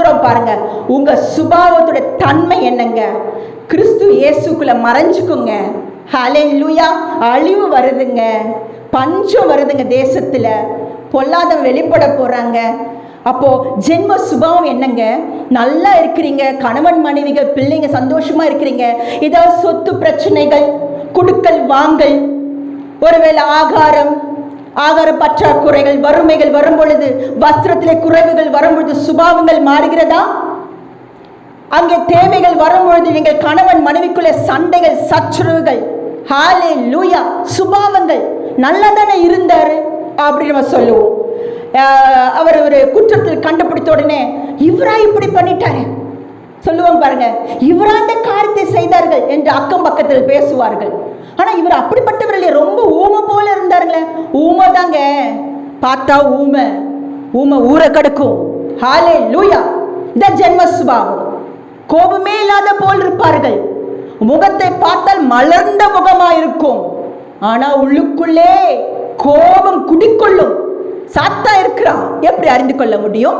சுதந்திரம் பாருங்க. உங்க சுபாவத்தோட தன்மை என்னங்க? கிறிஸ்து இயேசுக்குள்ள மறைஞ்சுக்குங்க. ஹalleluya அழிவு வருதுங்க. பஞ்சம் வருதுங்க தேசத்துல. பொல்லாத வெளிப்பட போறாங்க. அப்போ ஜென்ம சுபாவம் என்னங்க? நல்லா இருக்கிறீங்க. கணவன் மனைவிகள் பிள்ளைங்க சந்தோஷமா இருக்கிறீங்க. ஏதாவது சொத்து பிரச்சனைகள் குடுக்கல் வாங்கல் ஒருவேளை ஆகாரம் ஆகார பற்றாக்குறைகள் வறுமைகள் வரும் பொழுது வஸ்திரத்திலே குறைவுகள் வரும் பொழுது சுபாவங்கள் மாறுகிறதா? அங்கே தேவைகள் வரும் பொழுது நீங்கள் கணவன் மனைவிக்குள்ளே சண்டைகள் சச்சுரவுகள் ஹாலே லூயா சுபாவங்கள் நல்லா தானே இருந்தாரு? அப்படின்னு நம்ம சொல்லுவோம். அவர் ஒரு குற்றத்தில் கண்டுபிடித்த உடனே இவரா இப்படி பண்ணிட்டாரு? சொல்லுவாங்க பாருங்க. இவரா இந்த காரியத்தை செய்தார்கள்? என்று அக்கம் பக்கத்தில் பேசுவார்கள். ஆனா இவர் அப்படிப்பட்டவர்களே ரொம்ப தாங்க பார்த்தா ஊமை ஊமை ஊரை கடுக்கும். ஹாலே லூயா இந்த ஜென்ம சுபாவம். கோபமே இல்லாத போல் இருப்பார்கள். முகத்தை பார்த்தால் மலர்ந்த முகமா இருக்கும் ஆனா உள்ளுக்குள்ளே கோபம் குடிக்கொள்ளும். சாத்தா இருக்கிறான் எப்படி அறிந்து கொள்ள முடியும்?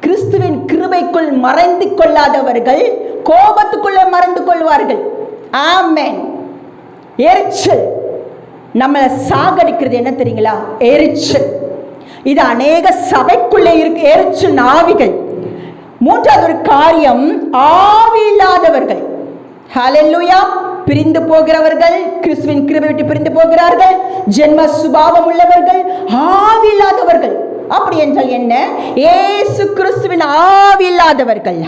கிறிஸ்துவின் கிருபைக்குள் மறைந்து கொள்ளாதவர்கள் கோபத்துக்குள்ளே மறந்து கொள்வார்கள். ஆமேன். எரிச்சல். நம்மளை சாகடிக்கிறது என்ன தெரியுங்களா? எரிச்சல். இது அநேக சபைக்குள்ளே இருக்கு. எரிச்சல் ஆவிகள் மூன்றாவது ஒரு காரியம் ஆவி இல்லாதவர்கள். ஹalleluya பிரிந்து போகிறவர்கள் கிறிஸ்துவின் கிருபை விட்டு பிரிந்து போகிறார்கள் ஜென்ம சுபாவம் உள்ளவர்கள் ஆவி இல்லாதவர்கள். அப்படி என்றால் என்ன? ஏசு கிறிஸ்துவின் ஆவி இல்லாதவர்கள்.